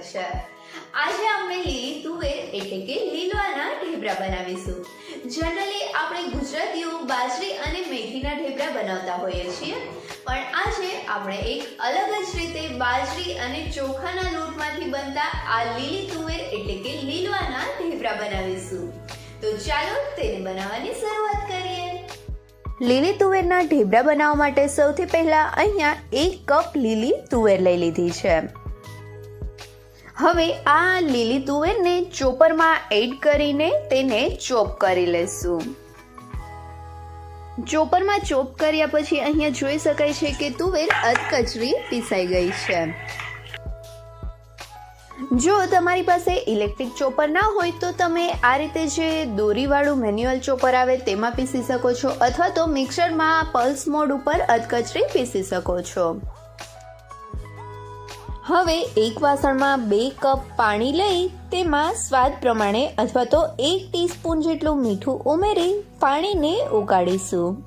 સ્વાગત છે. આજે આપણે લીલી તુવેર એટલે કે લીલવાના ઢેબરા બનાવીશું. જનરલી આપણે ગુજરાતીઓ બાજરી અને મેથીના ઢેબરા બનાવતા હોઈએ છીએ, પણ આજે આપણે એક અલગ જ રીતે બાજરી અને ચોખાના લોટમાંથી બનતા આ લીલી તુવેર એટલે કે લીલવાના ઢેબરા બનાવીશું. તો ચાલો તેને બનાવવાની શરૂઆત કરીએ. લીલી તુવેરના ઢેબરા બનાવવા માટે સૌથી પહેલા અહીંયા એક કપ લીલી તુવેર લઈ લીધી છે. હવે આ લીલી તુવેરને ચોપરમાં એડ કરીને તેને ચોપ કરી લેશું. ચોપરમાં ચોપ કર્યા પછી અહીંયા જોઈ શકાય છે કે તુવેર અધકચરી પીસાઈ ગઈ છે. જો તમારી પાસે ઇલેક્ટ્રિક ચોપર ના હોય તો તમે આ રીતે જે દોરીવાળું મેન્યુઅલ ચોપર આવે તેમાં પીસી શકો છો અથવા તો મિક્સરમાં પલ્સ મોડ ઉપર અધકચરી પીસી શકો છો. હવે એક વાસણમાં બે કપ પાણી લઈ તેમાં સ્વાદ પ્રમાણે અથવા તો એક ટીસ્પૂન જેટલું મીઠું ઉમેરી પાણીને ઉકાળીશું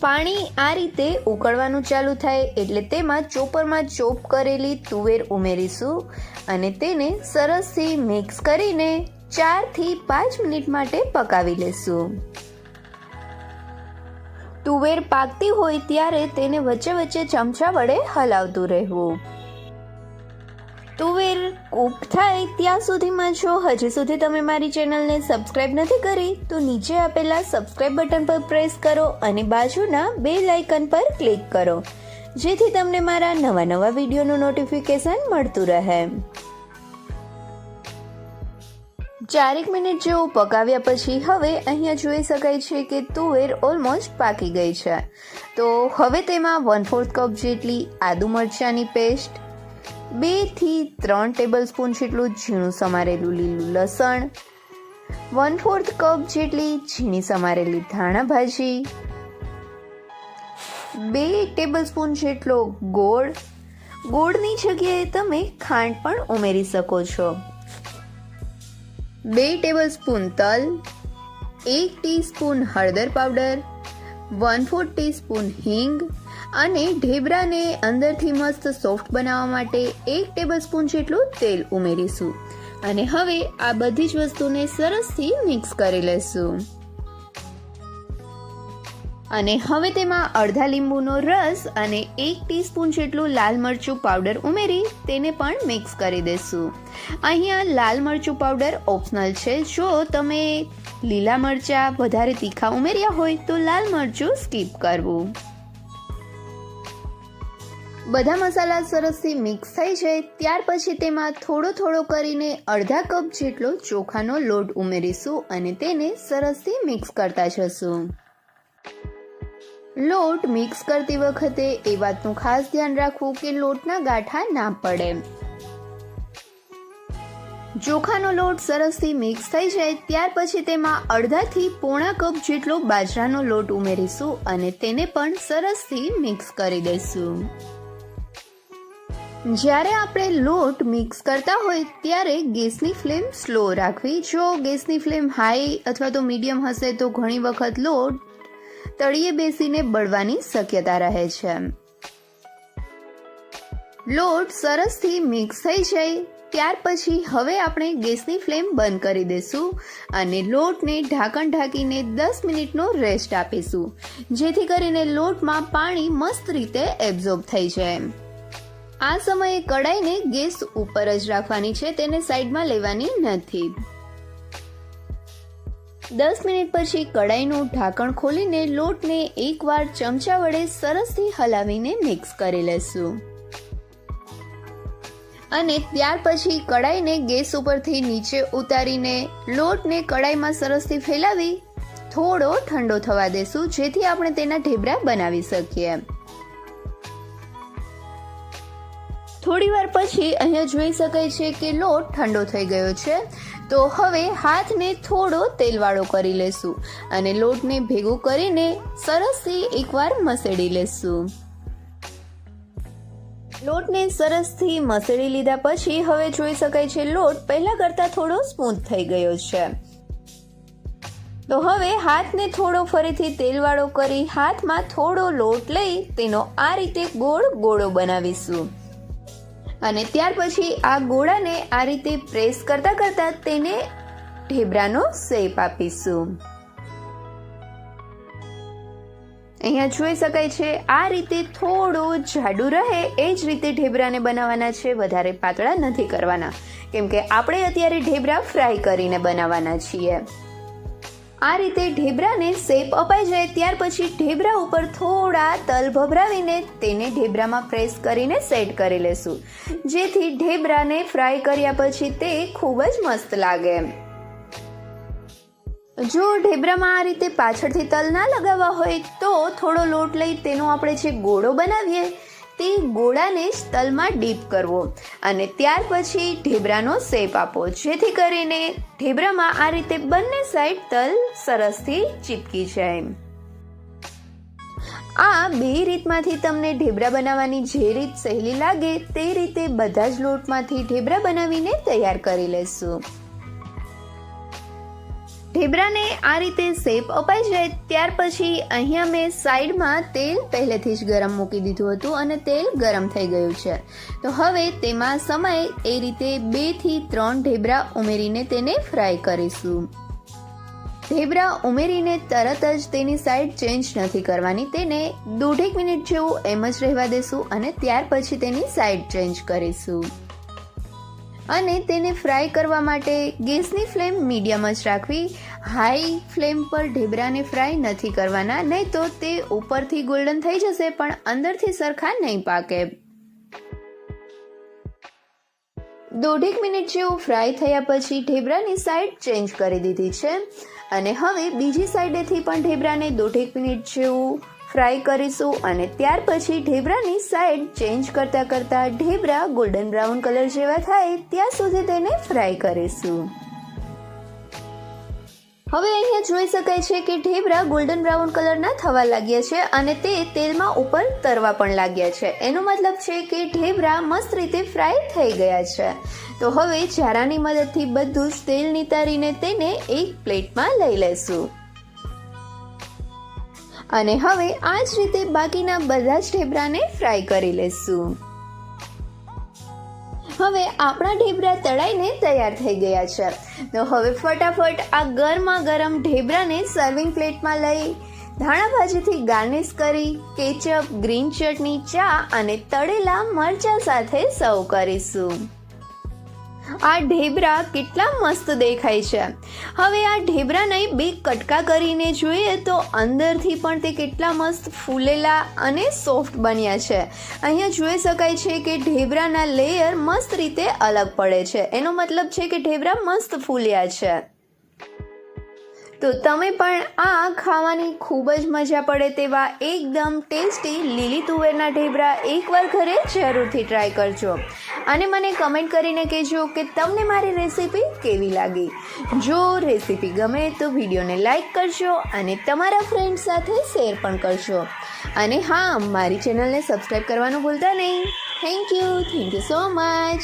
પાણી આ રીતે ઉકળવાનું ચાલુ થાય એટલે તેમાં ચોપરમાં ચોપ કરેલી તુવેર ઉમેરીશું અને તેને સરસથી મિક્સ કરીને ચારથી પાંચ મિનિટ માટે પકાવી લેશું. તુવેર પાકતી હોય ત્યારે તેને વચ્ચે વચ્ચે ચમચા વડે હલાવતું રહેવું. તુવેર કૂક થાય ત્યાં સુધીમાં જો હજી સુધી તમે મારી ચેનલને સબસ્ક્રાઇબ નથી કરી તો નીચે આપેલા સબસ્ક્રાઇબ બટન પર પ્રેસ કરો અને બાજુના બે લાઇકન પર ક્લિક કરો. જેથી તમને મારા નવા નવા વિડીયોનું નોટિફિકેશન મળતું રહે. ચારેક મિનિટ જેવું પકાવ્યા પછી હવે અહીંયા જોઈ શકાય છે કે તુવેર ઓલમોસ્ટ પાકી ગઈ છે. તો હવે તેમાં વન ફોર્થ કપ જેટલી આદુ મરચાંની પેસ્ટ બેથી ત્રણ ટેબલ સ્પૂન જેટલું ઝીણું સમારેલું લીલું લસણ વન ફોર્થ કપ જેટલી ઝીણી સમારેલી ધાણા ભાજી, બે ટેબલ સ્પૂન જેટલો ગોળ. ગોળની જગ્યાએ તમે ખાંડ પણ ઉમેરી શકો છો. બે ટેબલ સ્પૂન તલ, એક ટીસ્પૂન હળદર પાવડર વન ફોર્થ ટીસ્પૂન હિંગ અને ઢેબરાને અંદરથી મસ્ત સોફ્ટ બનાવવા માટે એક ટેબલ સ્પૂન જેટલું તેલ ઉમેરીશું. અને હવે આ બધી જ વસ્તુને સરસથી મિક્સ કરી લેશું. અને હવે તેમાં અડધા લીંબુનો રસ અને એક ટીસ્પૂન જેટલું લાલ મરચું પાવડર ઉમેરી તેને પણ મિક્સ કરી દેશું. અહીંયા લાલ મરચું પાવડર ઓપ્શનલ છે. જો તમે લીલા મરચાં વધારે તીખા ઉમેર્યા હોય તો લાલ મરચું સ્કીપ કરવું. બધા મસાલા સરસથી મિક્સ થઈ જાય, ત્યાર પછી તેમાં થોડો થોડો કરીને અડધા કપ જેટલો ચોખાનો લોટ ઉમેરીશું અને તેને સરસથી મિક્સ કરતા જશું. લોટ મિક્સ કરતી વખતે એ વાતનું ખાસ ધ્યાન રાખવું કે લોટના ગાંઠા ના પડે. ચોખાનો લોટ સરસથી મિક્સ થઈ જાય ત્યાર પછી તેમાં અડધાથી પોણા કપ જેટલો બાજરાનો લોટ ઉમેરીશું અને તેને પણ સરસથી મિક્સ કરી દઈશું. જ્યારે આપણે લોટ મિક્સ કરતા હોય ત્યારે ગેસની ફ્લેમ સ્લો રાખવી. જો ગેસની ફ્લેમ હાઈ અથવા તો મીડિયમ હશે તો ઘણી વખત લોટ તળિયે બેસીને બળવાની શક્યતા રહે છે. લોટ સરસથી મિક્સ થઈ જાય, ત્યાર પછી હવે આપણે ગેસની ફ્લેમ બંધ કરી દઈશું અને લોટને ઢાંકણ ઢાંકીને દસ મિનિટનો રેસ્ટ આપીશું, જેથી કરીને લોટમાં પાણી મસ્ત રીતે એબ્ઝોર્બ થઈ જાય. આ સમયે કડાઈને ગેસ ઉપર જ રાખવાની છે, તેને સાઈડમાં લેવાની નથી. દસ મિનિટ પછી કડાઈનું ઢાંકણ ખોલીને લોટને એકવાર ચમચા વડે સરસથી હલાવીને મિક્સ કરી લેશું. અને ત્યાર પછી કડાઈને ગેસ ઉપરથી નીચે ઉતારીને લોટને કડાઈમાં સરસથી ફેલાવી થોડો ઠંડો થવા દેશું, જેથી આપણે તેના ઢેબરા બનાવી શકીએ. થોડી વાર પછી અહીંયા જોઈ શકાય છે કે લોટ ઠંડો થઈ ગયો છે. તો હવે હાથને થોડો તેલવાળો કરી લેશું અને લોટને ભેગું કરીને સરસથી એકવાર મસળી લેશું. લોટને સરસથી મસળી લીધા પછી હવે જોઈ શકાય છે લોટ પહેલા કરતાં થોડો સ્મૂથ થઈ ગયો છે. તો હવે હાથને થોડો ફરીથી તેલવાળો કરી હાથમાં થોડો લોટ લઈ તેનો આ રીતે ગોળ ગોળો બનાવીશું. અને ત્યાર પછી આ ગોળાને આ રીતે પ્રેસ કરતાં કરતાં તેને ઢેબરાનો શેપ આપીશું. અહીંયા જોઈ શકાય છે, આ રીતે થોડું જાડું રહે, એ જ રીતે ઢેબરાને બનાવવાના છે, વધારે પાતળા નથી કરવાના. કેમ કે આપણે અત્યારે ઢેબરા ફ્રાય કરીને બનાવવાના છીએ. આ રીતે ઢેબરાને શેપ અપાઈ જાય ત્યાર પછી ઢેબરા ઉપર થોડા તલ ભભરાવીને તેને ઢેબરામાં પ્રેસ કરીને સેટ કરી લેશું. જેથી ઢેબરાને ફ્રાય કર્યા પછી તે ખૂબ જ મસ્ત લાગે. જો ઢેબરામાં આ રીતે પાછળથી તલ ના લગાવવા હોય તો થોડો લોટ લઈ તેનો આપણે જે ગોળો બનાવીએ તે ગોળાને જ તલમાં ડીપ કરવો અને ત્યાર પછી ઢેબરાનો શેપ આપો. જેથી કરીને ઢેબરામાં આ રીતે બંને સાઈડ તલ સરસથી ચીપકી જાય. આ બે રીતમાંથી તમને ઢેબરા બનાવવાની જે રીત સહેલી લાગે તે રીતે બધા જ લોટમાંથી ઢેબરા બનાવીને તૈયાર કરી લેશું. ઢેબરાને આ રીતે શેપ અપાઈ જાય ત્યાર પછી અહીંયા મેં સાઈડમાં તેલ પહેલેથી જ ગરમ મૂકી દીધું હતું અને તેલ ગરમ થઈ ગયું છે. તો હવે તેમાં સમય એ રીતે બેથી ત્રણ ઢેબરા ઉમેરીને તેને ફ્રાય કરીશું. ઢેબરા ઉમેરીને તરત જ તેની સાઈડ ચેન્જ નથી કરવાની, તેને દોઢેક મિનિટ જેવું એમ જ રહેવા દેશું અને ત્યાર પછી તેની સાઈડ ચેન્જ કરીશું. અને તેને ફ્રાય કરવા માટે ગેસની ફ્લેમ મીડિયમ જ રાખવી. હાઈ ફ્લેમ પર ઢેબરાને ફ્રાય નથી કરવાના, નહીં તો તે ઉપરથી ગોલ્ડન થઈ જશે, પણ અંદરથી સરખા નહીં પાકે. દોઢેક મિનિટ જેવું ફ્રાય થયા પછી ઢેબરાની સાઈડ ચેન્જ કરી દીધી છે. અને હવે બીજી સાઈડેથી પણ ઢેબરાને દોઢેક મિનિટ જેવું ફ્રાય કરીશું અને ત્યાર પછી ઢેબરાની સાઈડ ચેન્જ કરતાં કરતાં ઢેબરા ગોલ્ડન બ્રાઉન કલર જેવા થાય ત્યાં સુધી તેને ફ્રાય કરીશું. હવે અહીંયા જોઈ શકાય છે કે ઢેબરા ગોલ્ડન બ્રાઉન કલરના થવા લાગ્યા છે અને તે તેલમાં ઉપર તરવા પણ લાગ્યા છે. એનો મતલબ છે કે ઢેબરા મસ્ત રીતે ફ્રાય થઈ ગયા છે. તો હવે ચારાની મદદથી બધું જ તેલ નિતારીને તેને એક પ્લેટમાં લઈ લેશું. અને હવે આ જ રીતે બાકીના બધા જ ઢેબરાને ફ્રાય કરી લેશું. હવે આપણા ઢેબરા તળાઈને તૈયાર થઈ ગયા છે. તો હવે ફટાફટ આ ગરમા ગરમ ઢેબરાને સર્વિંગ પ્લેટમાં લઈ, ધાણા ભાજીથી ગાર્નિશ કરી કેચઅપ ગ્રીન ચટણી ચા અને તળેલા મરચા સાથે સર્વ કરીશું. આ ઢેબરા કેટલા મસ્ત દેખાય છે. હવે આ ઢેબરાને બે કટકા કરીને જોઈએ તો અંદરથી પણ તે કેટલા મસ્ત ફૂલેલા અને સોફ્ટ બન્યા છે. અહીંયા જોઈ શકાય છે કે ઢેબરાના લેયર મસ્ત રીતે અલગ પડે છે. એનો મતલબ છે કે ઢેબરા મસ્ત ફૂલ્યા છે. તો તમે પણ આ ખાવાની ખૂબ જ મજા પડે તેવા એકદમ ટેસ્ટી લીલી તુવેરના ઢેબરા એકવાર ઘરે જરૂરથી ટ્રાય કરજો. અને મને કમેન્ટ કરીને કહેજો કે તમને મારી રેસીપી કેવી લાગી. જો રેસીપી ગમે તો વિડીયોને લાઇક કરજો અને તમારા ફ્રેન્ડ સાથે શેર પણ કરજો. અને હા, મારી ચેનલને સબસ્ક્રાઈબ કરવાનું ભૂલતા નહીં. Thank you thank you so much